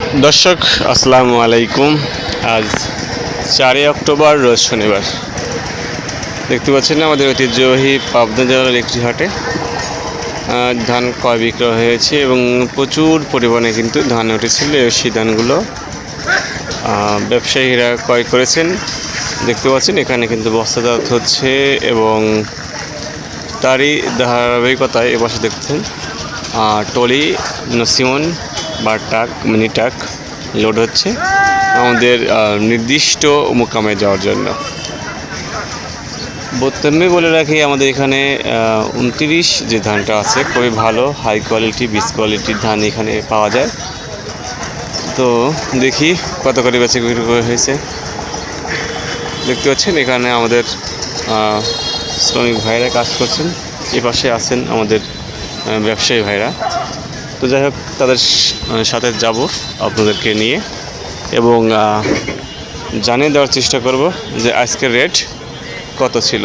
দর্শক, আসসালামু আলাইকুম। আজ চারই অক্টোবর, রোজ শনিবার। দেখতে পাচ্ছেন না, আমাদের ঐতিহ্যবাহী পাবনা জেলার একটি হাটে ধান ক্রয় বিক্রয় হয়েছে এবং প্রচুর পরিমাণে কিন্তু ধান উঠেছিল। সেই ধানগুলো ব্যবসায়ীরা ক্রয় করেছেন। দেখতে পাচ্ছেন, এখানে কিন্তু বস্তাজাত হচ্ছে এবং তারই ধারাবাহিকতায় এ পাশে দেখছেন টলি, নসিমন বা ট্রাক, মিনি ট্রাক লোড হচ্ছে আমাদের নির্দিষ্ট মোকামে যাওয়ার জন্য। প্রথমে বলে রাখি আমাদের এখানে উনত্রিশ যে ধানটা আছে, খুবই ভালো হাই কোয়ালিটি বিস কোয়ালিটির ধান এখানে পাওয়া যায়। তো দেখি কত করে করে হয়েছে। দেখতে পাচ্ছেন এখানে আমাদের শ্রমিক ভাইরা কাজ করছেন। এ পাশে আছেন আমাদের ব্যবসায়ী ভাইরা। তো যাই হোক, তাদের সাথে যাব আপনাদেরকে নিয়ে এবং জানিয়ে দেওয়ার চেষ্টা করব যে আজকের রেট কত ছিল।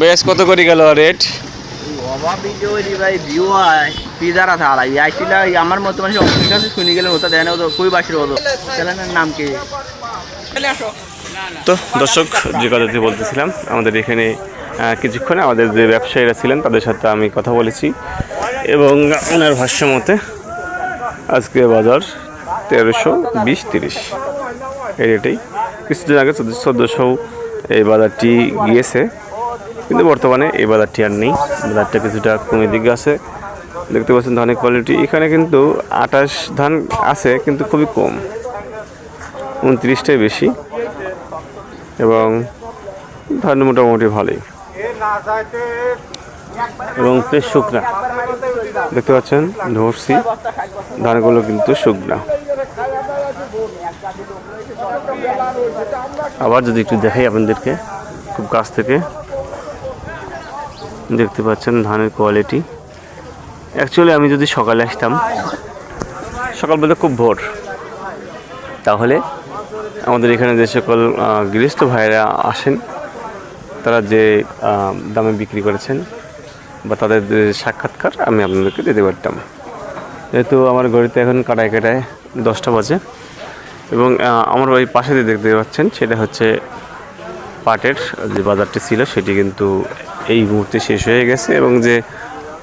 বেশ কত করে গেল রেট আমার দেয় না নাম তো দর্শক, যে কথাটি বলতেছিলাম, আমাদের এখানে কিছুক্ষণ আমাদের যে ব্যবসায়ীরা ছিলেন, তাদের সাথে আমি কথা বলেছি। এবং ওনার ভাষ্য মতে আজকে বাজার তেরোশো বিশ তিরিশ। এই রেটেই কিছুদিন আগে চোদ্দোশো এই বাজারটি গিয়েছে। কিন্তু বর্তমানে এই বাজারটি আর নেই। বাজারটা কিছুটা কমে দিকে আছে। দেখতে পাচ্ছেন ধানের কোয়ালিটি এখানে কিন্তু আঠাশ ধান আছে, কিন্তু খুবই কম। উনত্রিশটাই বেশি। এবং ধান মোটামুটি ভালোই। এবং বেশ শুকনা। দেখতে পাচ্ছেন, ধরছি। ধানগুলো কিন্তু শুকনা। আবার যদি একটু দেখাই আপনাদেরকে, খুব কাছ থেকে। দেখতে পাচ্ছেন ধানের কোয়ালিটি অ্যাকচুয়ালি আমি যদি সকালে আসতাম, সকাল বলতে খুব ভোর। তাহলে আমাদের এখানে যে সকল গৃহস্থ ভাইরা আসেন, তারা যে দামে বিক্রি করেছেন বা তাদের সাক্ষাৎকার, আমি আপনাদেরকে দিতে পারতাম। যেহেতু আমার ঘড়িতে এখন কাটায় কাটায় দশটা বাজে এবং আমার ওই পাশে যে দেখতে পাচ্ছেন, সেটা হচ্ছে পাটের যে বাজারটি ছিল, সেটি কিন্তু এই মুহূর্তে শেষ হয়ে গেছে এবং যে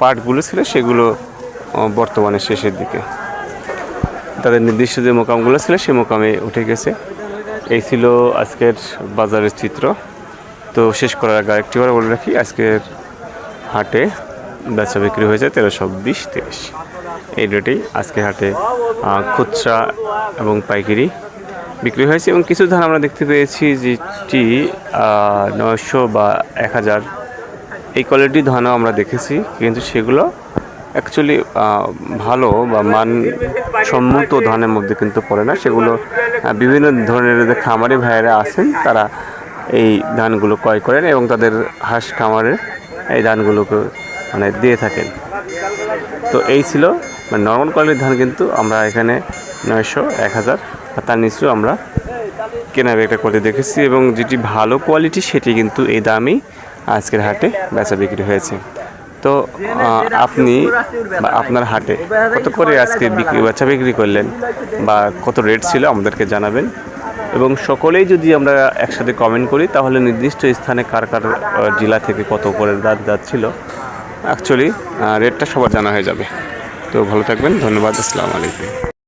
পাটগুলো ছিল, সেগুলো বর্তমানে শেষের দিকে। তাদের নির্দিষ্ট যে মোকামগুলো ছিল সেই মোকামে উঠে গেছে। এই ছিল আজকের বাজারের চিত্র। তো শেষ করার আগে একটিবার বলে রাখি, আজকের হাটে বেচা বিক্রি হয়েছে তেরোশো বিশ তিরিশ। এই রেটেই আজকে হাটে খুচরা এবং পাইকারি বিক্রি হয়েছে এবং কিছু ধান আমরা দেখতে পেয়েছি যেটি নয়শো বা এক হাজার। এই কোয়ালিটির ধানও আমরা দেখেছি, কিন্তু সেগুলো অ্যাকচুয়ালি ভালো বা মান সম্মত ধানের মধ্যে কিন্তু পড়ে না। সেগুলো বিভিন্ন ধরনের যে খামারি ভাইয়েরা আছেন, তারা এই ধানগুলো ক্রয় করেন এবং তাদের হাঁস খামারে এই ধানগুলোকে মানে দিয়ে থাকেন। তো এই ছিল মানে নর্মাল কোয়ালিটির ধান কিন্তু আমরা এখানে নয়শো, এক হাজার। আর তার নিচেও আমরা কেনা বিক্রি করতে দেখেছি এবং যেটি ভালো কোয়ালিটি সেটি কিন্তু এই দামই আজকের হাটে বেচা বিক্রি হয়েছে। তো আপনি আপনার হাটে কত করে আজকে বিক্রি বাচ্চা বিক্রি করলেন বা কত রেট ছিল আমাদেরকে জানাবেন। এবং সকলেই যদি আমরা একসাথে কমেন্ট করি, তাহলে নির্দিষ্ট স্থানে কার কার জেলা থেকে কত করে দাঁত দাঁত ছিল অ্যাকচুয়ালি রেটটা সবার জানা হয়ে যাবে। তো ভালো থাকবেন, ধন্যবাদ, আসসালামু আলাইকুম।